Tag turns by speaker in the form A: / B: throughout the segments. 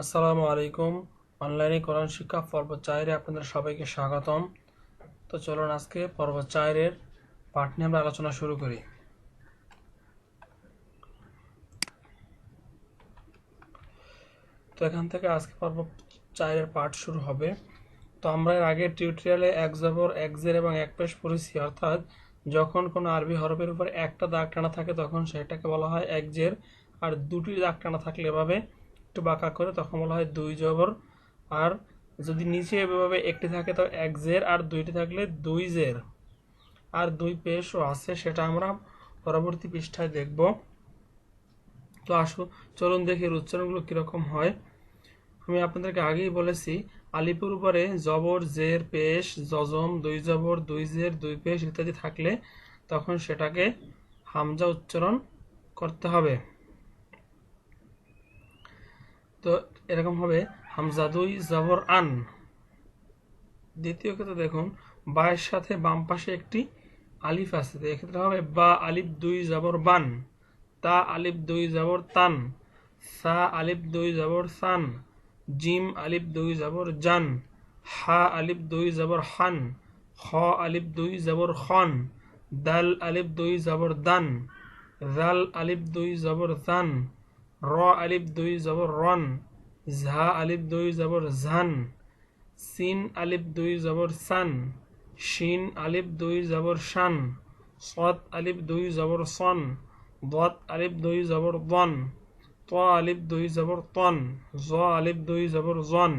A: আসসালামু আলাইকুম। অনলাইনে কোরআন শিক্ষা পর্ব চারের আপনাদের সবাইকে স্বাগতম। তো চলুন আজকে পর্ব চারের পাঠ নিয়ে আমরা আলোচনা শুরু করি। তো এখান থেকে আজকে পর্ব চারের পাঠ শুরু হবে। তো আমরা এর আগের টিউটোরিয়ালে এক জবর, এক জের এবং এক পেশ পড়েছি, অর্থাৎ যখন কোনো আরবি হরফের উপর একটা দাগ টানা থাকে, তখন সেটাকে বলা হয় এক জের। আর দুটি দাগ টানা থাকলে এভাবে একটু বাঁকা করে, তখন বলা হয় দুই জবর। আর যদি নিচে এভাবে একটি থাকে, তো এক জের, আর দুইটি থাকলে দুই জের। আর দুই পেশও আছে, সেটা আমরা পরবর্তী পৃষ্ঠায় দেখব। তো আসো, চলুন দেখি উচ্চারণগুলো কীরকম হয়। আমি আপনাদেরকে আগেই বলেছি, আলিপুর উপরে জবর, জের, পেশ, জজম, দুই জবর, দুই জের, দুই পেশ ইত্যাদি থাকলে তখন সেটাকে হামজা উচ্চারণ করতে হবে। তো এরকম হবে হামজা দুই জবর আন। দ্বিতীয় ক্ষেত্রে দেখুন, বায়ের সাথে বাম পাশে একটি আলিফ আছে। তো এক্ষেত্রে হবে বা আলিফ দুই জবর বান, তা আলিফ দুই জবর তান, সা আলিফ দুই জবর সান, জিম আলিফ দুই জবর জান, হা আলিফ দুই জবর হান খ আলিফ দুই জবর খন, দাল আলিফ দুই জবর দান জাল আলিফ দুই জবর জান র আলিফ দুই জবর রন ঝা আলিফ দুই জবর ঝান সিন আলিফ দুই জবর সান শিন আলিফ দুই জবর শান সৎ আলিফ দুই জবর সন দত আলিফ দুই জবর দন ত আলিফ দুই জবর তন জ আলিফ দুই জবর জন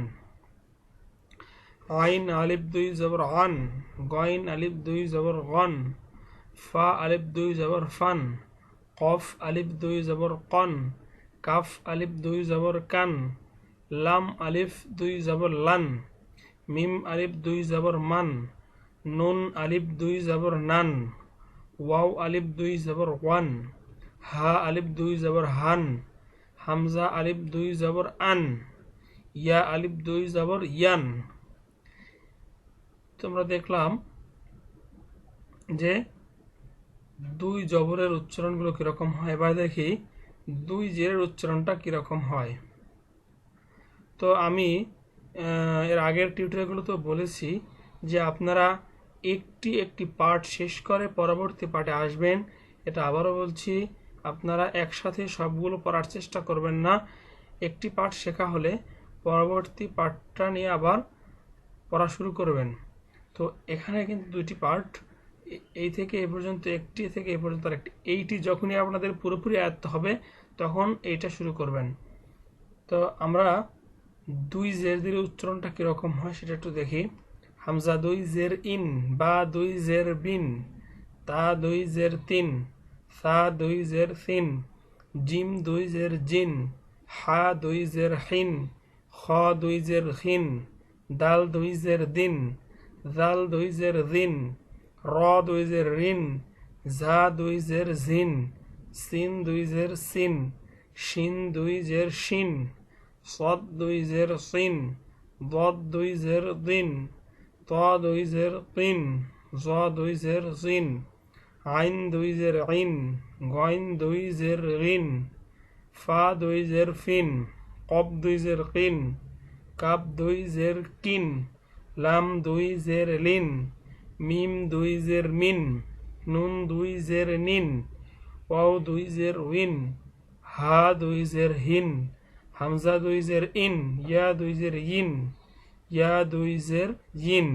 A: আইন আলিফ দুই জবর আন গইন আলিফ দুই জবর গন ফা আলিফ দুই জবর ফান কফ আলিফ দুই জবর কন কাফ আলিফ দুই জবর কান, লাম আলিফ দুই জবর লান, মিম আলিফ দুই জবর মান, নুন আলিফ দুই জবর নান, ওয়াও আলিফ দুই জবর ওয়ান, হা আলিফ দুই জবর হান, হামজা আলিফ দুই জবর আন, ইয়া আলিফ দুই জবর ইয়ান। তোমরা দেখলাম যে দুই জবরের উচ্চারণগুলো কীরকম হয়? এবার দেখি। দুই জেরের উচ্চারণটা কীরকম হয়? তো আমি এর আগের টিউটোরিয়ালগুলোতে বলেছি যে আপনারা একটি একটি পার্ট শেষ করে পরবর্তী পার্টে আসবেন। এটা আবারও বলছি, আপনারা একসাথে সবগুলো পড়ার চেষ্টা করবেন না। একটি পার্ট শেখা হলে পরবর্তী পার্টটা নিয়ে আবার পড়া শুরু করবেন। তো এখানে কিন্তু দুইটি পার্ট এই থেকে এ পর্যন্ত একটি থেকে এ পর্যন্ত আরেকটি এইটি যখনই আপনাদের পুরোপুরি আয়ত্ত হবে তখন এইটা শুরু করবেন তো আমরা দুই জের দিলে উচ্চারণটা কীরকম হয় সেটা একটু দেখি হামজা দুই জের ইন বা দুই জের বিন তা দুই জের তিন সা দুই জের সিন জিম দুই জের জিন হা দুই জের হিন খ দুই জের হিন দাল দুই জের দিন জাল দুই জের দিন র দুই জের রিন ঝা দুই জের জিন সিন দুই জের সিন শিন দুই জের শিন সদ দুই জের সিন দদ দুই জের দিন ত দুই জের তিন জ দুই জের জিন আইন দুই জের আইন গইন দুই জের রিন ফা দুই জের ফিন কব দুই জের কিন কাপ দুই জের কিন লাম দুই জের লিন মিম দুই জের মিন, নুন দুই জের নিন, ওয়াও দুই জের উইন, হা দুই জের হিন, হামজা দুই জের ইন, ইয়া দুই জের ইন, ইয়া দুই জের ইন।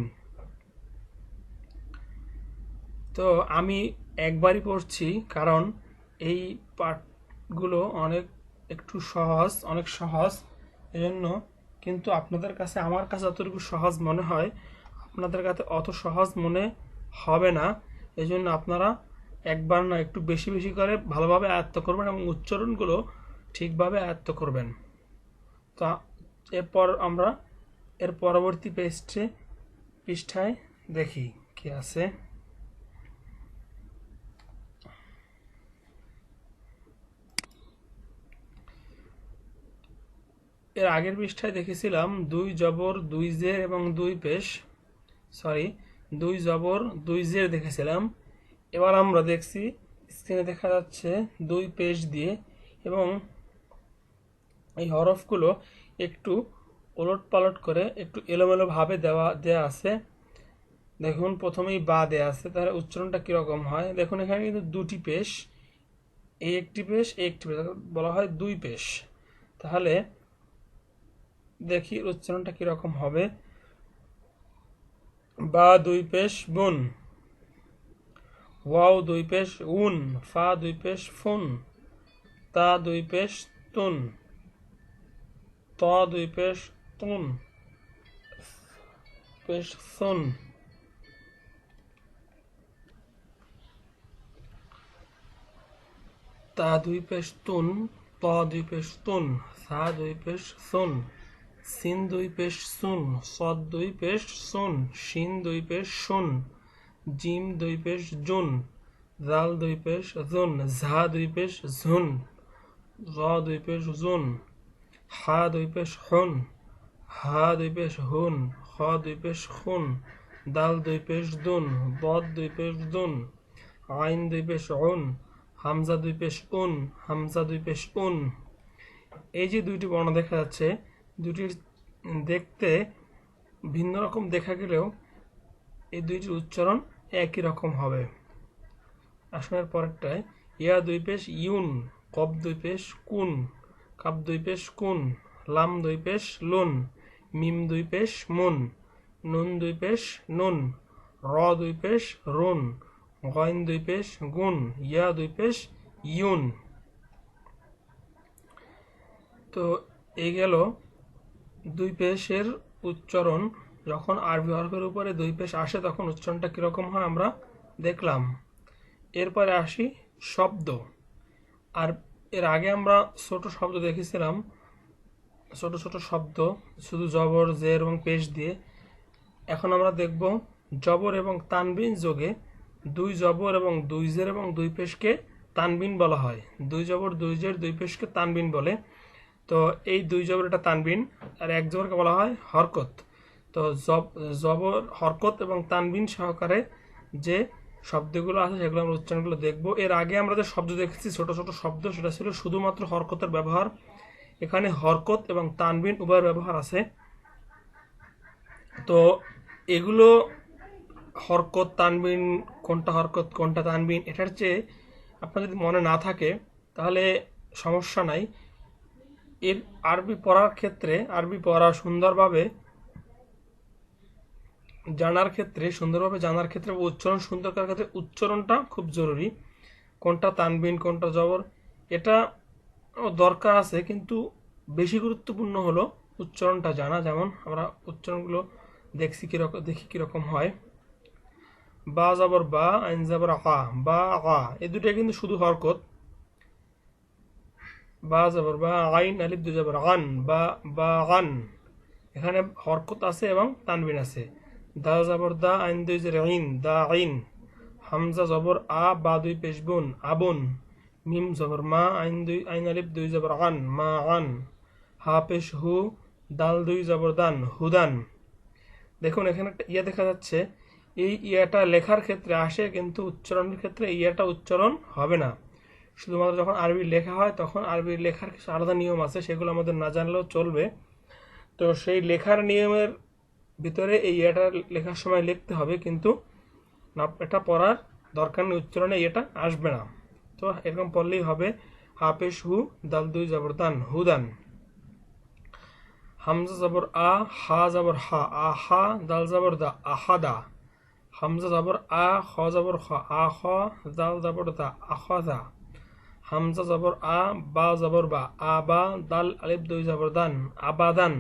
A: তো আমি একবারই পড়ছি কারণ এই পাঠগুলো অনেক একটু সহজ, অনেক সহজ, এজন্য কিন্তু আপনাদের কাছে, আমার কাছে যতটুকু সহজ মনে হয় আপনাদের কাছে অত সহজ মনে হবে না। এই জন্য আপনারা একবার না একটু বেশি বেশি করে ভালোভাবে আয়ত্ত করবেন এবং উচ্চারণগুলো ঠিকভাবে আয়ত্ত করবেন। তা এরপর আমরা এর পরবর্তী পেজটে, পৃষ্ঠায় দেখি কি আছে। এর আগের পৃষ্ঠায় দেখেছিলাম, দুই জবর, দুই জের এবং দুই পেশ। সরি দুই জবর, দুই জের দেখেছিলাম। এবার আমরা দেখছি স্ক্রিনে দেখা যাচ্ছে দুই পেশ দিয়ে এবং এই হরফগুলো একটু ওলট পালট করে, একটু এলোমেলো ভাবে দেওয়া দেওয়া আছে। দেখুন, প্রথমেই বা দেওয়া আছে, তাহলে উচ্চারণটা কীরকম হয়? দেখুন, এখানে কিন্তু দুটি পেশ এই একটি পেশ এই একটি পেশ বলা হয় দুই পেশ। তাহলে দেখি উচ্চারণটা কীরকম হবে। বা দুই পেশ বুন। ওয়াও দুই পেশ উন, ফা দুই পেশ ফুন, তা দুই পেশ তুন, ত দুই পেশ তুন, পেশ সুন। তা দুই পেশ তুন, ত দুই পেশ তুন, সা দুই পেশ সুন। সিন দুই পেশ সুন সদ দুই পেশ সুন শিন দুই পেশ শুন জিম দুই পেশ জুন জাল দুই পেশ জুন ঝা দুই পেশ ঝুন জ দুই পেশ জুন হা দুই পেশ হুন হা দুই পেশ হুন খ দুই পেশ খুন দাল দুই পেশ দুন বদ দুই পেশ দুন আইন দুই পেশ উন হামজা দুই পেশ উন হামজা দুই পেশ উন এই যে দুইটি বর্ণ দেখা যাচ্ছে দুটির দেখতে ভিন্ন রকম দেখা গেলেও এই দুইটির উচ্চারণ একই রকম হবে। আসনের পরেরটায়, ইয়া দুই পেশ ইউন, কব দুই পেশ কুন কাপ দুই পেশ কুন, লাম দুই পেশ লুন, মিম দুই পেশ মুন, নুন দুই পেশ নুন, র দুই পেশ রুন, গইন দুই পেশ গুন, ইয়া দুই পেশ ইউন। তো এই গেল দুই পেশের উচ্চারণ যখন আরবি হরফের উপরে দুই পেশ আসে, তখন উচ্চারণটা কীরকম হয় আমরা দেখলাম। এরপরে আসি শব্দ। আর এর আগে আমরা ছোট শব্দ দেখেছিলাম। ছোট ছোট শব্দ, শুধু জবর, জের এবং পেশ দিয়ে। এখন আমরা দেখব জবর এবং তানবিন যোগে দুই জবর এবং দুই জের এবং দুই পেশকে তানবিন বলা হয়। দুই জবর, দুই জের, দুই পেশকে তানবিন বলে। তো এই দুই জবর এটা তানবিন, আর এক জবরকে বলা হয় হরকত। তো জব, জবর, হরকত এবং তানবিন সহকারে যে শব্দগুলো আছে সেগুলো আমরা উচ্চারণগুলো দেখব। এর আগে আমরা যে শব্দ দেখেছি, ছোট ছোট শব্দ, সেটা ছিল শুধুমাত্র হরকতের ব্যবহার। এখানে হরকত এবং তানবিন উভয়ের ব্যবহার আছে। তো এগুলো হরকত তানবিন, কোনটা হরকত, কোনটা তানবিন, এটার চেয়ে আপনার যদি মনে না থাকে, তাহলে সমস্যা নাই। এর আরবি পড়ার ক্ষেত্রে, আরবি পড়া সুন্দরভাবে জানার ক্ষেত্রে, সুন্দরভাবে জানার ক্ষেত্রে উচ্চারণ সুন্দর করার ক্ষেত্রে উচ্চারণটা খুব জরুরি। কোনটা তানবিন, কোনটা জবর, এটা দরকার আছে, কিন্তু বেশি গুরুত্বপূর্ণ হলো উচ্চারণটা জানা। যেমন আমরা উচ্চারণগুলো দেখছি কীরকম দেখি কীরকম হয়। বা জবর, বা আইন জবর, আ, বা, আ এই দুটো কিন্তু শুধু হরকত। বা জবর বা আইন আলিফ দু জবর আন, বা বা আন। এখানে হরকত আছে এবং তানবিন আছে। দা জবর দা, আইন দুই জের আইন, দা আইন। হামজা জবর আ, বা দুই পেশবুন, আবুন। মিম জবর মা, আইন দুই, আইন আলিফ দুই জবর আন, মা আন। হা পেশ হু, দাল দুই জবর দান হুদান দেখুন, এখানে একটা ইয়া দেখা যাচ্ছে। এই ইয়াটা লেখার ক্ষেত্রে আসে, কিন্তু উচ্চারণের ক্ষেত্রে ইয়াটা উচ্চারণ হবে না। শুধুমাত্র যখন আরবি লেখা হয়, তখন আরবি লেখার কিছু আলাদা নিয়ম আছে, সেগুলো আমাদের না জানলেও চলবে। তো সেই লেখার নিয়মের ভিতরে এই ইয়েটা লেখার সময় লিখতে হবে, কিন্তু না, এটা পড়ার দরকার নেই, উচ্চারণে এটা আসবে না। তো এরকম পড়লেই হবে হাফেশ হু, দাল দুই জবরদান হুদান হামজা, জবর আ, হা, জবর হা আহা দাল, জবর দা আহাদা হামজা, জবর আ খ জবর খ, আ খ দাল, জবর দা আখাদা হামজা জবর আ, বা জবর বা আ বা দাল, আলিফ, দুই জবর দান, আবাদান।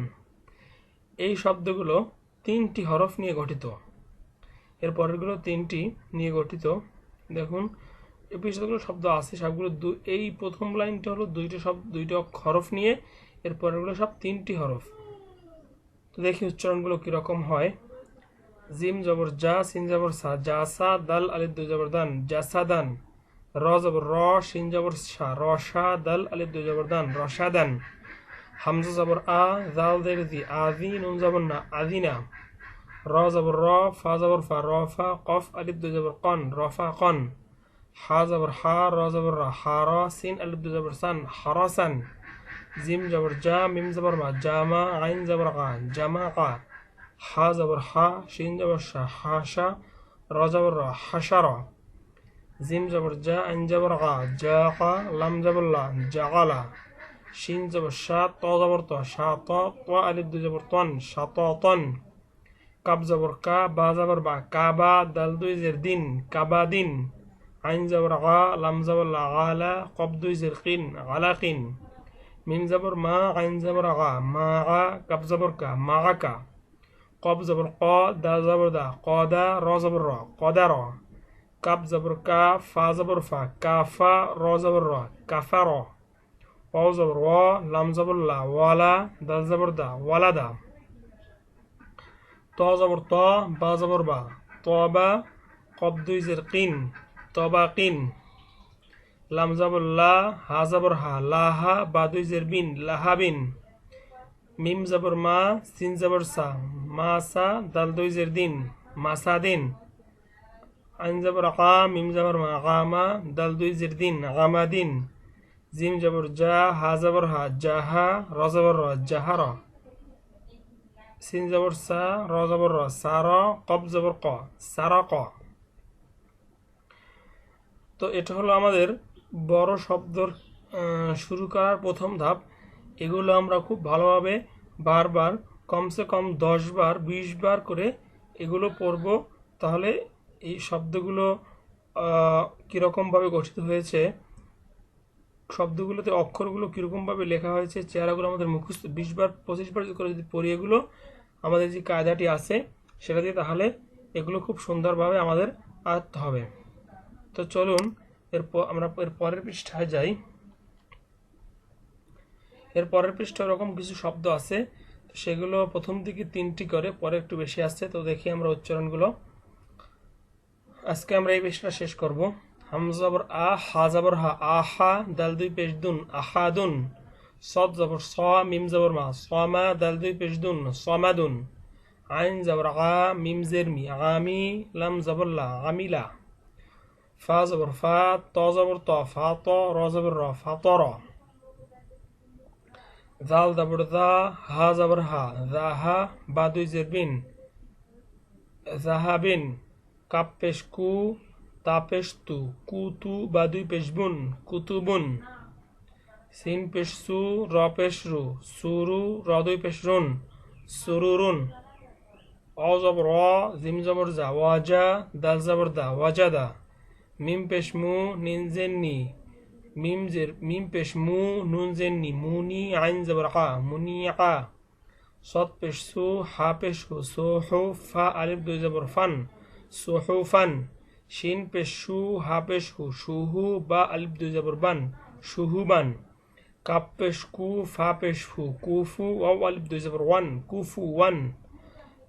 A: এই শব্দগুলো তিনটি হরফ নিয়ে গঠিত। এর পরেরগুলো তিনটি নিয়ে গঠিত। দেখুন এই শব্দ আছে, সবগুলো দু, এই প্রথম লাইনটা হলো দুইটা শব্দ দুইটা হরফ নিয়ে, এর পরেরগুলো সব তিনটি হরফ। তো দেখি উচ্চারণগুলো কীরকম হয়। জিম জবর জা, সিন জবর সা, জা সা, দাল, আলিফ, দুই জবর দান জাসাদান র জবর র সিন জবর সা র সা দাল আলিফ দুই জবর দান রসাদান হামজা জবর আ জাল দের জি আজি নুন জবর না আদিনা র জবর র ফা জবর ফা র ফা কফ আলিফ দুই জবর কন রফা কন হা জবর হা র জবর র হা র সিন আলিফ দুই জবর সান হারাসান জিম জবর জা মিম জবর মা জামা আইন জবর আ জামা আ হা জবর হা শিন জবর শা হাসা র জবর র হাসার জিম জবর জা, আইন জবর আ জা আ লাম জবর লা জাগালা শিন জবর শা ত জবর ত শা ত ত আলিফ দুই জবর তন শা ত তন। কাব জবর কা, বা জবর বা কাবা দাল দুই জের দিন কাবা দিন। আইন জবর গা, লাম জবর লা গালা কব দুই জের কিন গালা কিন। মিম জবর মা, আইন জবর গা, মা গা, কাব জবর কা, মা কা। কব জবর ক, দা জবর দা, ক দা, র জবর র কদা র। কাব জবর কা, ফা জবর ফা কাফা র জবর র কাফা র ওয়াও জবর ওয়া লাম জবর লা ওয়ালা দাল জবর দা ওয়ালা দা। ত জবর ত, বা জবর বা তবা কব দুই জের কিন তবা কিন। লাম জবর লা, হা জবর হা লাহা বা দুই জের বিন লাহাবিন মিম জবর মা সিন জবর সা মা সা দাল দুই জের দিন মাসা দিন। আইন জবর আকা মিম জবর আকামা দাল দুই জের দিন আকামা দিন। জিম জবর জা, হা জবর হা জাহা র জবর র জাহারা সিন জবর সা, র জবর র, সা র কব জবর ক সারা ক। তো এটা হলো আমাদের বড় শব্দর শুরু করার প্রথম ধাপ। এগুলো আমরা খুব ভালোভাবে বারবার, কমসে কম দশ বার, বিশ বার করে এগুলো পড়ব। তাহলে এই শব্দগুলো কীরকমভাবে গঠিত হয়েছে? শব্দগুলোতে অক্ষরগুলো কীরকমভাবে লেখা হয়েছে? চেহারাগুলো আমাদের মুখস্থ বিশ বার, পঁচিশ বার করে যদি পড়ি এগুলো, আমাদের যে কায়দাটি আছে, সেটা দিয়ে তাহলে এগুলো খুব সুন্দরভাবে আমাদের আয়ত্ত হবে। তো চলুন এরপর আমরা এর পরের পৃষ্ঠায় যাই। এর পরের পৃষ্ঠা ওরকম কিছু শব্দ আছে সেগুলো প্রথম দিকে তিনটি করে, পরে একটু বেশি আসছে, তো দেখি আমরা উচ্চারণগুলো। আজকে আমরা এই পৃষ্ঠাটা শেষ করব। হামজাবর আ, হা জবর হা আহা দাল দুই পেশ দুন আহাদুন সদ জবর স, মিম জবর মা সমা দাল দুই পেশ দুন সমাদুন আইন জবর আ, মিম জের মি আমি লাম জবর লা আমিলা ফা জবর ফা, ত জবর ত, ফা, ত, র জবর র, ফা, ত, র। জাল জবর দা হা জবর হা জাহা বা দুই বিন জাহাবিন কাপ্পেস্কু তাপেশ তু কুতু বা বাদুই পেশবুন, কুতুবুন। সিন পেশসু রপেশরু, সুরু রদুই পেশরুন সুরুরুন। অজবর জিম জবর জা ওয়াজা দাল জবর দা ওয়াজাদা। মিম পেশমু নিনজেননি। মিম জের মিম পেশ পেশমু নুনজেননি, মুনি আইন জবর হা মুনি আ সৎ পেশসু হা পেশু সোহু, ফা, আলিফ, দুই জবর, ফান। সোহুফান। শিন পেশ সু হা পেশ হু সুহু বা আলিফ দুই জবর বান, সুহুবান। কাপ কু, ফা পেশ ফু, কুফু ওয়াও আলিফ দুই জবর ওয়ান, কুফু ওয়ান।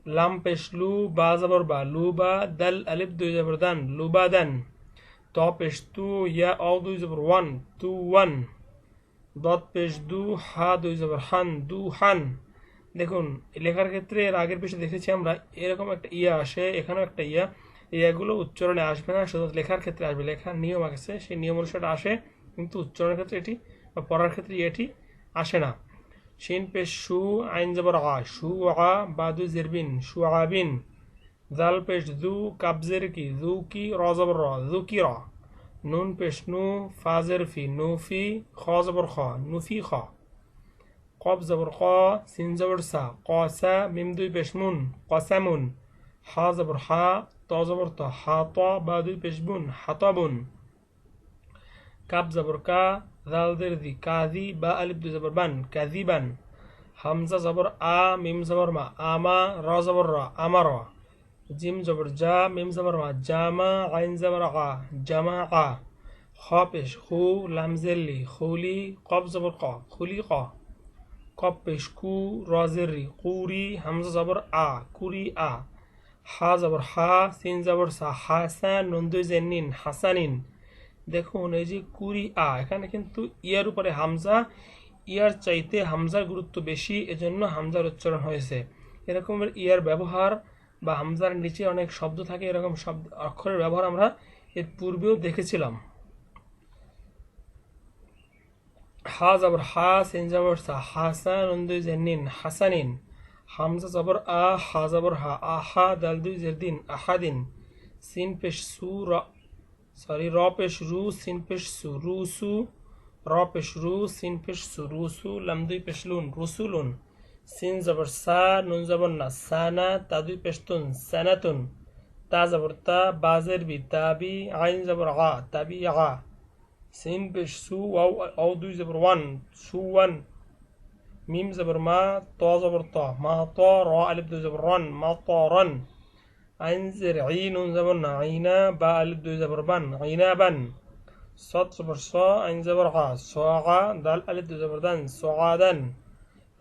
A: লাম পেশ লু বা জবর বা, লু বা দাল আলিফ দুই জবর দান লুবাদান ত পেশ তু, ইয়া অ দুই জবর ওয়ান, তু ওয়ান। দত পেশ দু, হা দুই জবর হান, দু হান। দেখুন, লেখার ক্ষেত্রে এর আগের পেশে দেখেছি আমরা, এরকম একটা ইয়া আসে, এখানেও একটা ইয়া, ইয়াগুলো উচ্চারণে আসবে না, শুধু লেখার ক্ষেত্রে আসবে, লেখার নিয়ম আছে, সেই নিয়ম অনুসারে আসে, কিন্তু উচ্চারণের ক্ষেত্রে এটি বা পড়ার ক্ষেত্রে এটি আসে না। শিন পেশ সু, আইন জবর আ, সু আ, বাদু জেরবিন, সু আবিন জাল পেশ দু কাবজের কি, দু কি, র জবর র, দু কি র, নুন পেশ নু ফাজের ফি নুফি খ জবর খ নুফি খ। কব জবর ক সিন জবর সা কসা মিম দুই পেশমুন কসামুন হা জবর হা ত জবর ত হা ত বা দুই পেশবুন হাতাবুন কাব জবর কা জাল দের দি কাজি বা আলিফ দুই জবর বান কাজিবান হামজা জবর আ মিম জবর মা আমা র জবর র আমার জিম জবর জা মিম জবর মা জামা আইন জবর আ জামা আ খ পেশ খু লামজেল্লি খুলি কব জবর ক খুলি ক কপ পেশ কু রজেরি কুরি হামজা জবর আ কুরি আ হা জবর হা সিন জবর সা হাসান নন্দুই জেনিন হাসানিন দেখুন, এই যে কুরি আ এখানে কিন্তু ইয়ার উপরে হামজা ইয়ার চাইতে হামজার গুরুত্ব বেশি, এজন্য হামজার উচ্চারণ হয়েছে। এরকমের ইয়ার ব্যবহার বা হামজার নিচে অনেক শব্দ থাকে, এরকম শব্দ, অক্ষরের ব্যবহার আমরা এর পূর্বেও দেখেছিলাম। হা জবর হা সিন জবর সা, হাসান দুই জের নিন, হাসানিন। হামজা জবর আ হা জবর হা, আহা, দাল দুই জের দিন, আহাদিন। সিন পেশ সু, র, সরি, র পেশ রু, সিন পেশ সু রুসু র পেশ রু, সিন পেশ সু রুসু লাম দুই পেশ লুন রুসুলুন সিন জবর সা, নুন জবর না সানা তা দুই পেশ তুন সানাতুন তা জবর তা বাজের বি তাবি আইন জবর আ তাবি আ। سينبش سو واو أو دو زبر وان سو وان ميم زبر ما طا زبر طا ما طا را ألف دو زبر رن ما طا رن انزر عين زبر عينا با ألف دو زبر بن عينا بن صاد زبر صا عين زبر ع صاعا دال ألف دو زبر دن صعادا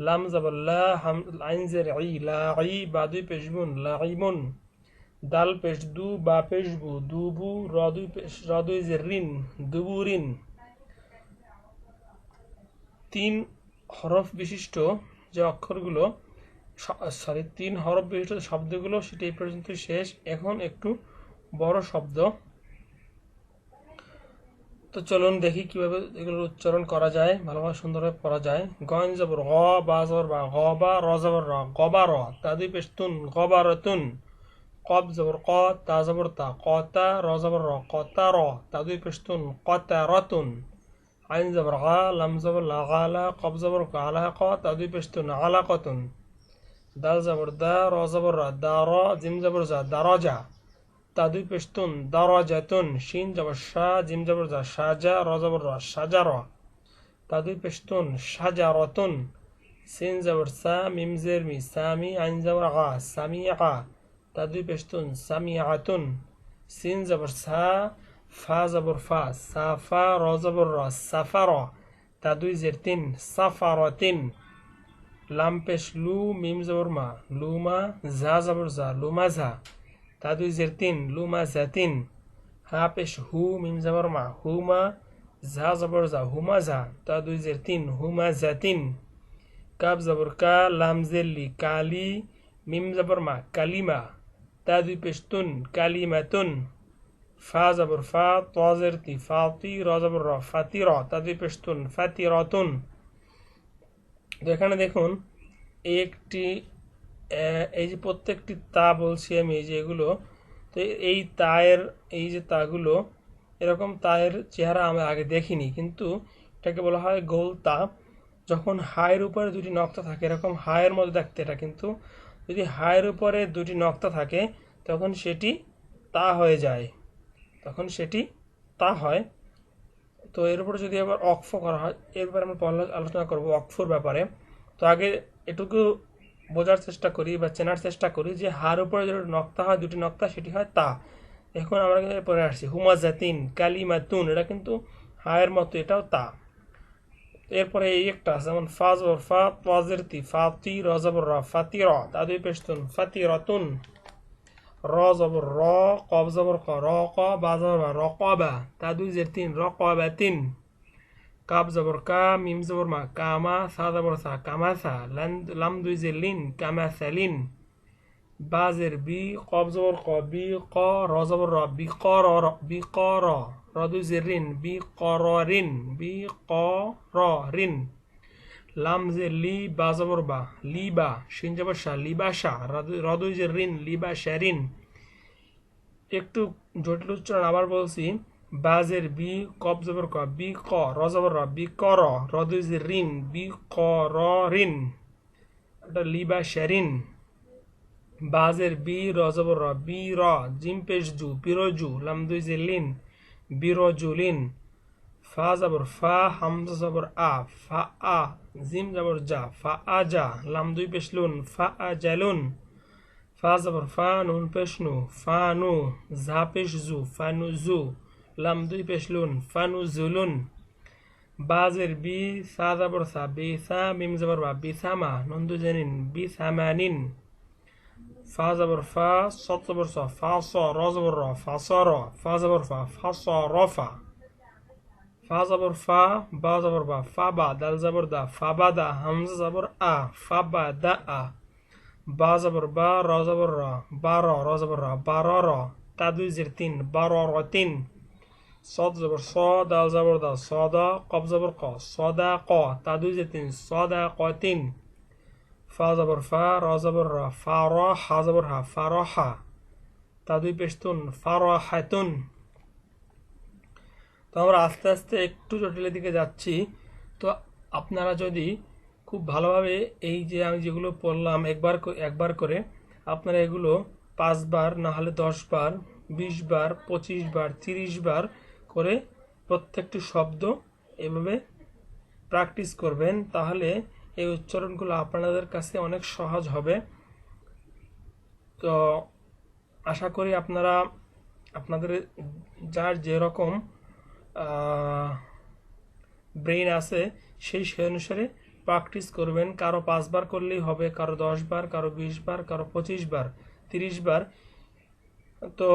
A: لام زبر لا عين انزر عي لاعي بعدي بجمون لاعيمون دال পেশ দু বা পেশ বু দুবু রদুই পেশ রদুই জেরিন দুবুরিন তিন হরফ বিশিষ্ট যে অক্ষরগুলো সরি তিন হরফ বিশিষ্ট শব্দগুলো সেটা এই পর্যন্ত শেষ এখন একটু বড় শব্দ তো চলুন দেখি কিভাবে এগুলোর উচ্চারণ করা যায় ভালোভাবে সুন্দরভাবে পড়া যায় গন জবর গ বা জবর বা গ বা র জবর র গবা র তা দুই পেশতুন গবা রতুন কব জবর ক তা জবর তা কতা র জবর র কতা র তা দুই পেশতুন কতা রতুন আইন জবর গা লাম জবর লা গালা কব জবর গালা ক তা দুই পেশতুন আলা কতুন দাল জবর দা র জবর রা দা র জিম জবর জা দারাজা তা দুই পেশতুন দারাজাতুন শিন জবর শা জিম জবর জা সাজা র জবর রা সাজা র তা দুই পেশতুন সাজারতুন সিন জবর সা মিম জের মি আ তা দুই পেশতুন সামিআতুন সিন জবর সা, ফা জবর ফা সাফা র জবর র সাফার তা দুই জের তিন সাফারতিন লাম পেশ লু, মিম জবর মা লুমা জা জবর জা লুমা জা তা দুই জের তিন লুমা জাতিন হা পেশ হু, মিম জবর মা হুমা জা জবর জা হুমা জা তা দুই জের তিন হুমা জাতিন কাব জবর কা, লাম জেল্লি কালি মিম জবর মা কালিমা তা দুই পেশ তুন কালিমাতুন ফা জবর ফা তজের তি ফাতি র জবর র ফাতি র তা দুই ফাতি রতুন তো এখানে দেখুন একটি এই যে প্রত্যেকটি তা বলছি আমি এই যে এগুলো তো এই তায়ের এই যে তাগুলো এরকম তায়ের চেহারা আমি আগে দেখিনি কিন্তু এটাকে বলা হয় গোল তা যখন হায়ের উপরে দুটি নক্তা থাকে এরকম হায়ের মধ্যে দেখতে এটা কিন্তু যদি হায়ের উপরে দুটি নক্তা থাকে, তখন সেটি তা হয়ে যায়। তখন সেটি তা হয়। তো এর উপরে যদি আবার অক্ফ করা হয় এর ব্যাপারে আমরা আলোচনা করব অক্ফর ব্যাপারে। তো আগে এটুকু বোঝার চেষ্টা করি বা চেনার চেষ্টা করি যে হার উপরে যে নক্তা হয়, দুটি নক্তা, সেটি হয় তা। এখন আমরা কিন্তু পরে আসছি। হুমাজাতিন, কালিমাতুন, এটা কিন্তু হায়ের মতো, এটাও তা। এরপরে এই একটা আছে যেমন ফাজ ওর ফা তোয়াজের তি ফাতি রজবর র ফাতি র তা দুই পেশতুন ফাতি রতুন র জবর র কব জবর ক র ক বা জবর র ক বা তা দুই জের তিন র ক বা তিন কাব জবর কা মিম জবর মা কামা সা জবর সা কামা সা লাম দুই জের লিন সালিন বা জের কব জবর ক, বি, ক, র জবর র, বি, ক, র বি, ক, র র দুই জের রিন বি, ক, র রিন বি, ক, র রিন লাম যে লি, বা জবর বা লি বা শিন জবর শাহ লিবাসা রদুই যে রিন লিবা শারিন একটু জটিল উচ্চারণ আবার বলছি, বাজের বি কব জবর ক, বি, ক, র জবর র, বি, ক, র রদুই যে রিন বি, ক, র রিন এটা লিবা শারিন বাজের বি, র জবর র, বি, র, জিম পেশ জু বিরজু লাম দুই যে লিন বিরজুলিন ফা জবর ফা, হামজা জবর আ, ফা আ, জিম জবর জা, ফা আ জা, লাম দুই পেশলুন ফা আ জালুন ফা জবর ফা, নুন পেশনু ফা নু, জা পেশ জু, ফা নু জু, লাম দুই পেশলুন ফা নু জুলুন বাজের বি, সা জবর সা, বি সা, মিম জবর বা, বি সামা নুন দু জানিন বি সামানিন ফা জবর ফা সত জবর স ফা স, র জবর র, ফা স, র, ফা জবর ফা ফা স, র, ফা। ফা জবর ফা, বা জবর বা, ফা বা, দাল জবর দা, ফা বা দা, হামজা জবর আ, ফা বা দা আ। বা জবর বা, র জবর র, বা র র জবর র, বা র র, তা দুই জের তিন, বা র র তিন। স, দাল জবর দা সদা কব জবর ক সদা ক, তা দুই যে তিন সদা ক তিন। ফা জবর ফা, র জবর র, ফা হা জবর হা, ফা হা। তা দুই পেশতুন, ফা র তো আমরা আস্তে আস্তে একটু জটিলের দিকে যাচ্ছি। তো আপনারা যদি খুব ভালোভাবে এই যে আমি যেগুলো পড়লাম একবার একবার করে, আপনারা এগুলো পাঁচবার না হলে দশ বার বিশ বার পঁচিশ বার তিরিশ বার করে প্রত্যেকটি শব্দ এভাবে প্র্যাকটিস করবেন। তাহলে এই উচ্চারণগুলো আপনাদের কাছে অনেক সহজ হবে। তো আশা করি আপনারা, আপনাদের যার যেরকম ব্রেন আছে, সেই সেই অনুসারে প্র্যাকটিস করবেন। কারও পাঁচবার করলেই হবে, কারও দশ বার কারও বিশ বার কারও পঁচিশ বার তিরিশ বার তো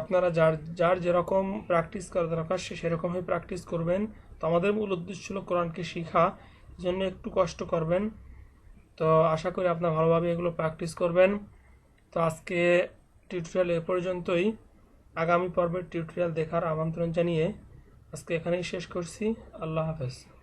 A: আপনারা যার যার যেরকম প্র্যাকটিস করা দরকার, সে সেরকমই প্র্যাকটিস করবেন। তো আমাদের মূল উদ্দেশ্য ছিল কোরআনকে শেখা। জন্য একটু কষ্ট করবেন। তো আশা করি আপনারা ভালোভাবে এগুলো প্র্যাকটিস করবেন। তো আজকে টিউটোরিয়াল এ পর্যন্তই। আগামী পর্বের টিউটোরিয়াল দেখার আমন্ত্রণ জানিয়ে আজকে এখানেই শেষ করছি। আল্লাহ হাফেজ।